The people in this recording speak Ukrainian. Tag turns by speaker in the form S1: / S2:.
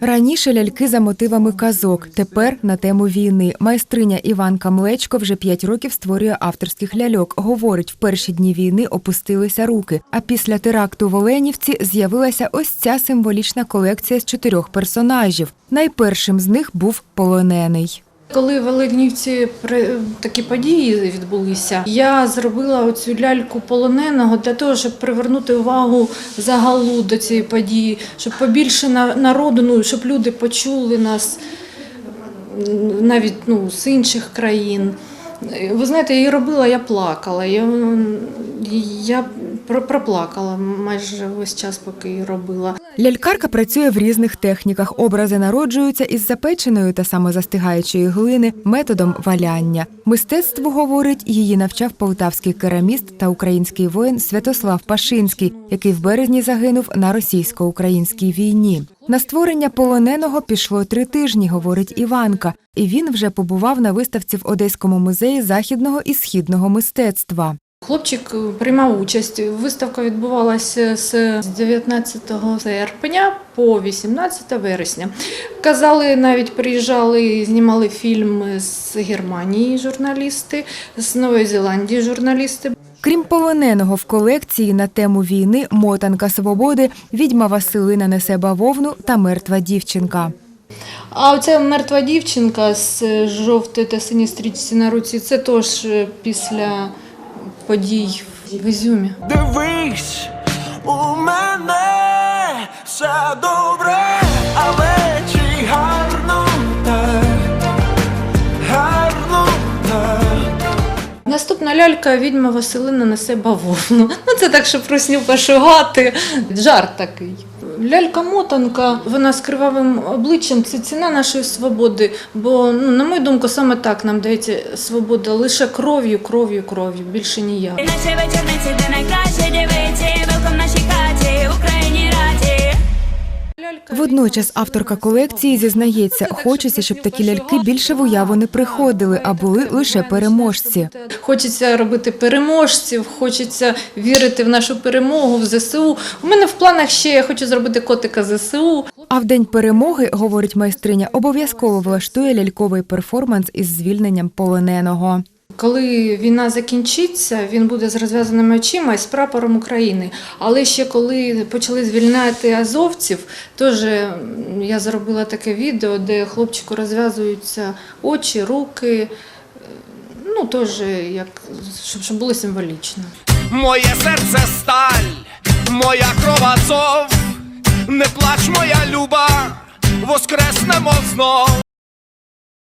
S1: Раніше ляльки за мотивами казок, тепер на тему війни. Майстриня Іванка Млечко вже п'ять років створює авторських ляльок. Говорить, в перші дні війни опустилися руки. А після теракту в Оленівці з'явилася ось ця символічна колекція з чотирьох персонажів. Найпершим з них був полонений.
S2: Коли в при- такі події відбулися, я зробила оцю ляльку полоненого для того, щоб привернути увагу загалу до цієї події, щоб побільше на- народу, ну щоб люди почули нас навіть ну, з інших країн. Ви знаєте, я її робила, я плакала. Я, я про- проплакала майже весь час, поки її робила.
S1: Лялькарка працює в різних техніках. Образи народжуються із запеченої та самозастигаючої глини методом валяння. Мистецтву, говорить, її навчав полтавський кераміст та український воїн Святослав Пашинський, який в березні загинув на російсько-українській війні. На створення полоненого пішло три тижні, говорить Іванка, і він вже побував на виставці в Одеському музеї західного і східного мистецтва.
S2: Хлопчик е, приймав участь. Виставка відбувалася з 19 серпня по 18 вересня. Казали, навіть приїжджали, знімали фільм з Германії журналісти, з Нової Зеландії журналісти.
S1: Крім полоненого в колекції на тему війни Мотанка свободи, відьма Василина несе бавовну та мертва дівчинка.
S2: А оця мертва дівчинка з жовтої та синій стрічці на руці це теж е, після подій в Ізюмі.
S3: Дивись, у мене все добре, але чи гарно так, гарно так.
S2: Наступна лялька відьма Василина несе бавовну. Ну це так, щоб русню пошугати. Жарт такий. Лялька-мотанка, вона з кривавим обличчям це ціна нашої свободи. Бо, ну, на мою думку, саме так нам дається свобода лише кров'ю, кров'ю, кров'ю, більше ніяк.
S4: Наші вечорниці, де найкраще дівиці, велком нашій хаті, Україні.
S1: Водночас авторка колекції зізнається, хочеться, щоб такі ляльки більше в уяву не приходили, а були лише переможці.
S2: Хочеться робити переможців, хочеться вірити в нашу перемогу, в ЗСУ. У мене в планах ще я хочу зробити котика ЗСУ.
S1: А в день перемоги, говорить майстриня, обов'язково влаштує ляльковий перформанс із звільненням полоненого.
S2: Коли війна закінчиться, він буде з розв'язаними очима і з прапором України. Але ще коли почали звільняти азовців, теж я зробила таке відео, де хлопчику розв'язуються очі, руки. Е, Ну, теж як щоб, щоб було символічно.
S3: Моє серце сталь, моя кров азов, не плач, моя люба, воскреснемо знов.